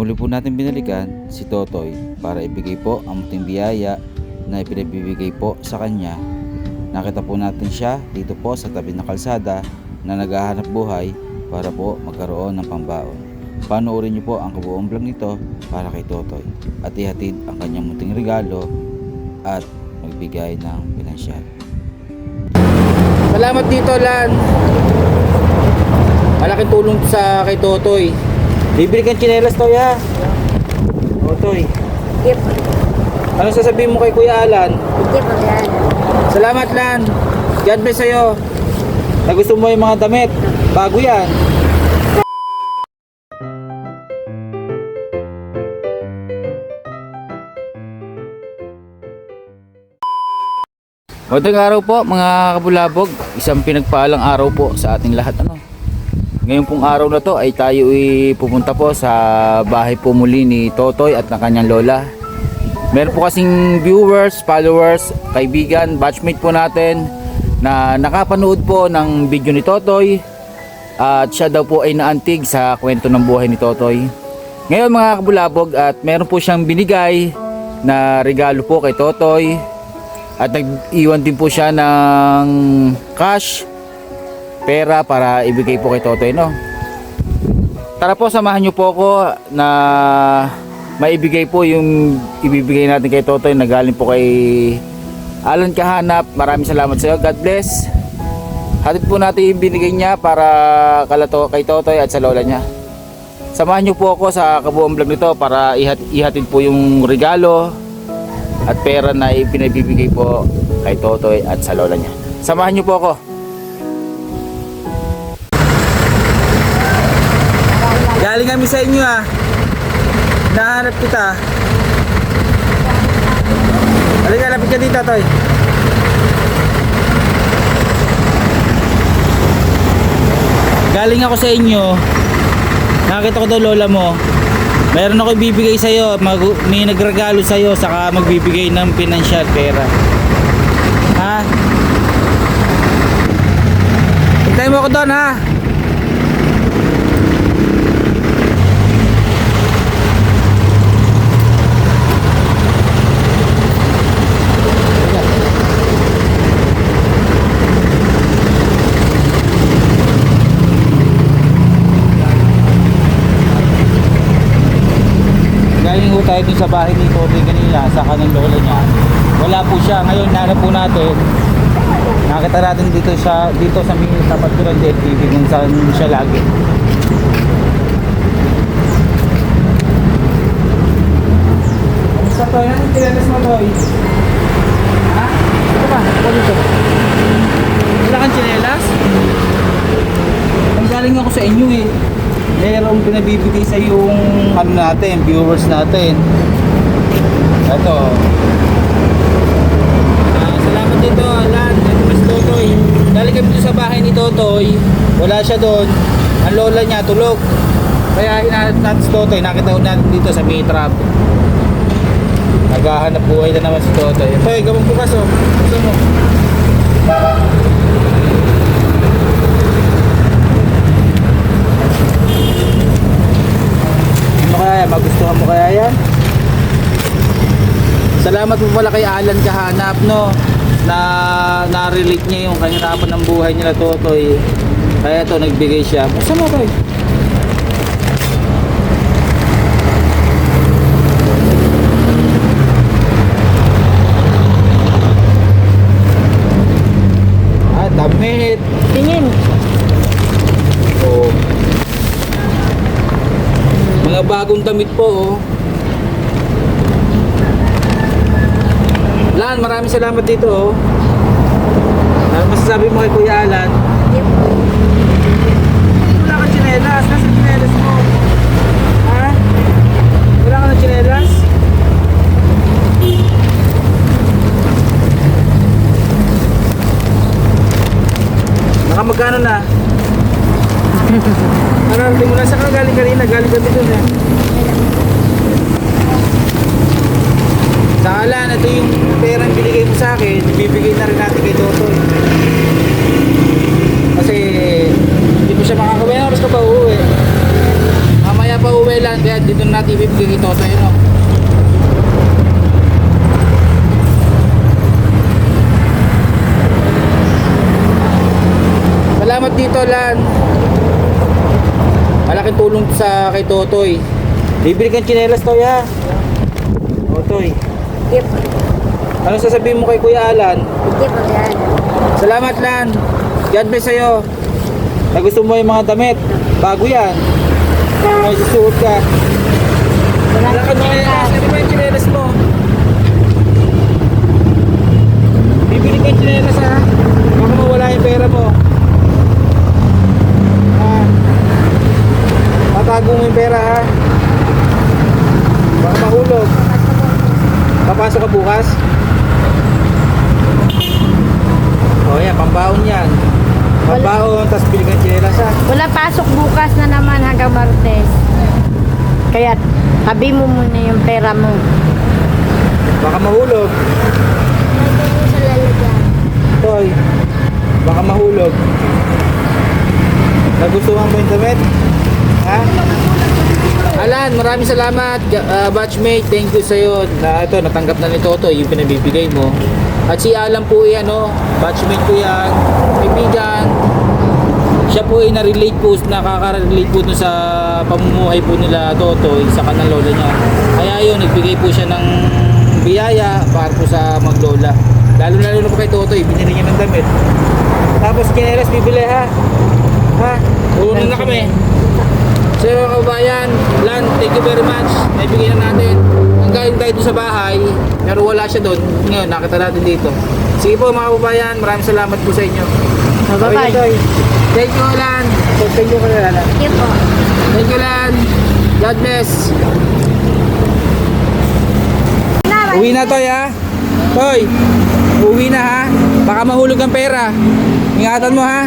Muli po natin binalikan si Totoy para ibigay po ang muting biyaya na ipinabibigay po sa kanya. Nakita po natin siya dito po sa tabi ng kalsada na naghahanap buhay para po magkaroon ng pambaon. Panoorin niyo po ang kabuong vlog nito para kay Totoy at ihatid ang kanyang muting regalo at magbigay ng pinansyal. Salamat dito, Lan. Malaking tulong sa kay Totoy. Bibili kang tsinelas, Toy, ha? Totoy. Hindi po. Ano sasabihin mo kay Kuya Alan? Hindi po yan. Salamat, Lan. God bless sa'yo. Na gusto mo yung mga damit. Bago yan. Magandang araw po mga kabulabog. Isang pinagpaalang araw po sa ating lahat. Ano? Ngayon pong araw na to ay tayo ay pupunta po sa bahay po muli ni Totoy at ng kanyang lola. Meron po kasing viewers, followers, kaibigan, batchmate po natin na nakapanood po ng video ni Totoy at siya daw po ay naantig sa kwento ng buhay ni Totoy. Ngayon mga kabulabog at meron po siyang binigay na regalo po kay Totoy at nag-iwan din po siya ng cash pera para ibigay po kay Totoy no. Tara po samahan niyo po ako na maibigay po yung ibibigay natin kay Totoy na galing po kay Alan Kahanap. Maraming salamat sa iyo. God bless. Hatid po natin yung binigay niya para kalato kay Totoy at sa lola niya. Samahan niyo po ako sa kabuong vlog nito para ihat, ihatid po yung regalo at pera na ipinabibigay po kay Totoy at sa lola niya. Samahan niyo po ako. Galing kami sa inyo ah. Nahanap kita. Halika, lapit ka dito, Toy. Galing ako sa inyo. Nakita ko daw lola mo. Meron ako ibibigay sa iyo, mag, may nagregalo sa iyo saka magbibigay ng financial pera. Ha? Hintayin mo ako doon ha. Galing po tayo dun sa bahay ni Toby kanina sa kanang lola niya. Wala po siya. Ngayon nanap po natin. Nakita natin dito sa dito sa may tapat ko ng DFTV kung saan siya lagi. Kamusta to? Yan ang tilalas mo to. Ha? Ito ba? Ito dito. Wala kang tsinelas? Ang galing ako sa inyo eh merong pinabibigay sa yung ano natin, viewers natin. Ito. Ah, salamat dito, Alan. At Mas Totoy. Dali kami sa bahay ni Totoy. Wala siya doon. Ang lola niya tulog. Kaya hinahanap natin si Totoy. Nakita natin dito sa may trap. Naghahanap buhay na naman si Totoy. Ito, eh, gawang bukas oh. Gusto mo. Ano kaya yan? Magustuhan mo kaya yan? Salamat po pala kay Alan Kahanap no na na-relate niya yung kahirapan ng buhay nila Totoy. Kaya to nagbigay siya. Basta mo to. Ah, damit. Tingin. Oh. Mga bagong damit po, oh. Lan, maraming salamat dito, oh. Ano masasabi mo kay Kuya Alan? Wala kang tsinelas. Nasa tsinelas mo? Ha? Wala ka ng tsinelas? Naka magkano na? Ano, hindi mo na sa galing kanina, galing kami dun eh. Sa Alan, ito yung perang binigay mo sa akin, bibigay na rin natin kay Totoy. Kasi hindi mo siya makakawin, oras ka pa uuwi. Mamaya pa uwi lang, kaya dito na natin ibibigay kay Totoy, no? Salamat dito, Lan. Malaking tulong sa kay Totoy. Bibili kang tsinelas, Toy, ha? Totoy. Po. Ano sasabihin mo kay Kuya Alan? Hindi po yan. Salamat, Lan. God bless sa'yo. Na gusto mo yung mga damit. Bago yan. May susuot ka. Wala. Ano ba yung tsinelas mo? Bibili ka yung tsinelas ha. Baka mawala yung pera mo. Ha? Tatago mo yung pera ha. Baka mahulog. Papasok ka bukas? O yan, pambaon yan. Pambaon, tapos bili ka ha. Wala pasok bukas na naman hanggang Martes. Kaya tabi mo muna yung pera mo. Baka mahulog. Sa lalagyan. Toy, baka mahulog. Nagustuhan mo yung damit? Ha? Alan, maraming salamat, uh, batchmate. Thank you sa'yo. Na, ito, natanggap na ni Toto yung pinabibigay mo. At si Alan po yan, no? batchmate ko yan, kaibigan. Siya po ay na-relate po, nakaka-relate po sa pamumuhay po nila Toto sa kanang lola niya. Kaya yun, nagbigay po siya ng biyaya para po sa maglola. Lalo lalo na po kay Toto, binili niya ng damit. Tapos kinelas bibili ha. Ha? Uuna na kami. So mga kabayan, Lan, thank you very much. Naibigay na natin. Galing tayo doon sa bahay, pero wala siya doon. Ngayon, nakita natin dito. Sige po mga kabayan, maraming salamat po sa inyo. Bye-bye. Thank you, Lan. So, thank you ka na, Lan. Hindi po. Thank you, Lan. God bless. Uwi na, Toy, ha? Toy, uwi na, ha? Baka mahulog ang pera. Ingatan mo, ha?